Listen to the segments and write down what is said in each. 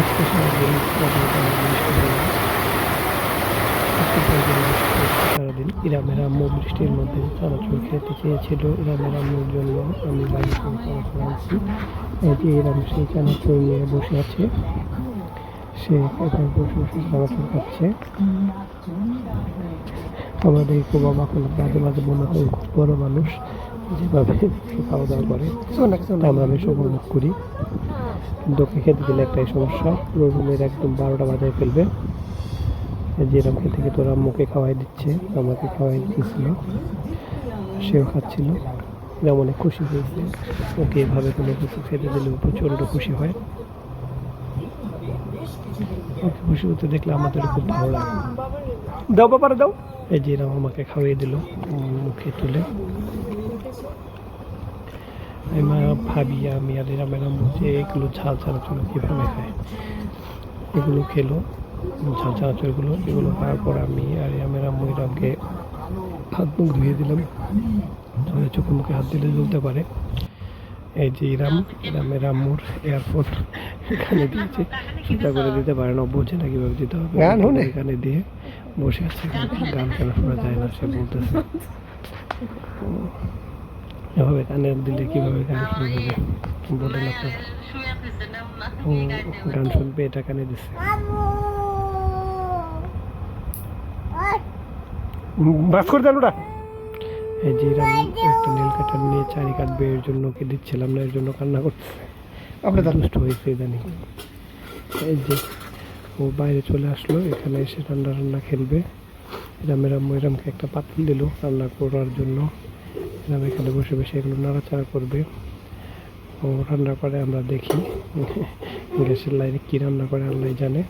আজকে সারাদিন। ইরামের আম্মু বৃষ্টির মধ্যে চানাচুর খেতে চেয়েছিল। ইরামের আম্মুর জন্য আমি বাড়ি থেকে চানাচুর আনছি এই যে ইরাম সেই চানাচুর নিয়ে বসে আছে। সে এখানে বসে বসে চানাচুর খাচ্ছে আমাদের খুব অবাক হলো। মাঝে মাঝে মনে হয় বড় মানুষ যেভাবে খাওয়া দাওয়া করে। আমরা বেশ উপভোগ করি। কিন্তু খেতে দিলে একটাই সমস্যা রুমের একদম বারোটা বাজায় ফেলবে। যেরকম খেতে খেতে ওরা মুখে খাওয়াই দিচ্ছে, আমাকে খাওয়াই দিচ্ছিল সেও খাচ্ছিল। এরা অনেক খুশি হয়েছে। ওকে এভাবে কোনো কিছু খেতে দিলে প্রচণ্ড খুশি হয়। ওকে খুশি হতে দেখলে আমাদের খুব ভালো লাগে। দাও বাবারে দাও। এই যে এরকম আমাকে খাওয়িয়ে দিল মুখে তুলে। আমি ভাবি আমি আর এরা ম্যাডাম যে এগুলো ঝাল চানাচুর কীভাবে খায়? এগুলো খেলো ঝাল চানাচুরগুলো এগুলো খাওয়ার পর আমি আর আমার আম্মু এরামকে হাত মুখ ধুয়ে দিলাম। ধুয়ে চোখে মুখে হাত দিলে জ্বলতে পারে। এই যে ইরাম ইরামের আম্মুর এয়ারপোর্ট এখানে দিয়েছে। সেটা করে দিতে পারে না বোঝে না কীভাবে দিতে হবে। গান? এখানে দিয়ে বসে আছে। গান কেন? শোনা যায় না সে বলতেছে। এভাবে কানে দিলে কীভাবে গান শুনবে বলেন আপনারা ও, গান শুনবে, এটা কানে দিচ্ছে। বাস করে দেন ওটা। এই যে একটা নীল কাটার নিয়ে চারি কাটবে এর জন্য ওকে দিচ্ছিলাম না, এর জন্য কান্না করছে। আপনি দেন দুষ্ট হয়েছে ইদানিং। এই যে ও বাইরে চলে আসলো, এখানে এসে রান্না রান্না খেলবে। এরম এরম এরমকে একটা পাতিল দিল, রান্না করার জন্য। এরম এখানে বসে বসে এগুলো নাড়াচাড়া করবে। ও রান্না করে আমরা দেখি। গ্যাসের লাইনে কী রান্না করে আল্লাহ জানে।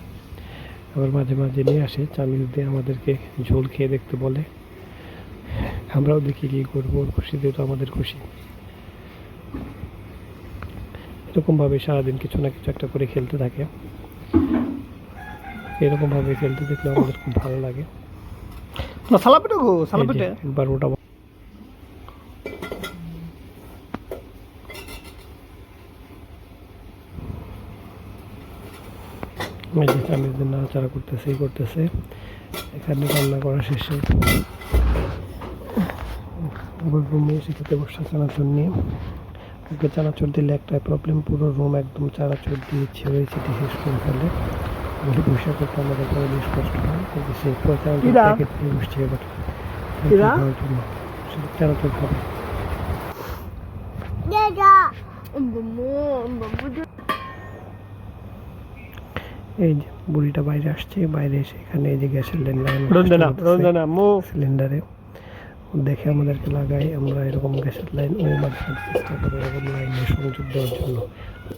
আবার মাঝে মাঝে নিয়ে আসে চামিচ দিয়ে আমাদেরকে ঝোল খেয়ে দেখতে বলে। আমরাও দেখি কী করব ওর খুশিতে তো আমাদের খুশি। এরকমভাবে সারাদিন কিছু না কিছু একটা করে খেলতে থাকে। এরকমভাবে খেলতে দেখলে আমাদের খুব ভালো লাগে। না গো একবার ওটা যে চামিচদের নাড়াচাড়া করতেছে করতেছে। এখানে রান্না করা শেষে আবার রুমে এসে খেতে বসে চানাচুর নিয়ে। ওকে চানাচুর দিলে একটাই প্রবলেম পুরো রুম একদম চানাচুর দিয়ে ছেড়ে ছিটে শেষ করে ফেলে। বলে পয়সা করতে আমাদের পরে বেশ কষ্ট হয়। কিন্তু সে চানাচুর প্যাকেট বসছে এবার। খাবে। এই যে বুড়িটা বাইরে আসছে বাইরে এসে এখানে এই যে গ্যাসের লাইন সিলিন্ডারে। দেখে আমাদেরকে লাগাই আমরা এরকম গ্যাসের লাইন ও মাঝে মাঝে চেষ্টা করি এরকম লাইনে সংযোগ দেওয়ার জন্য।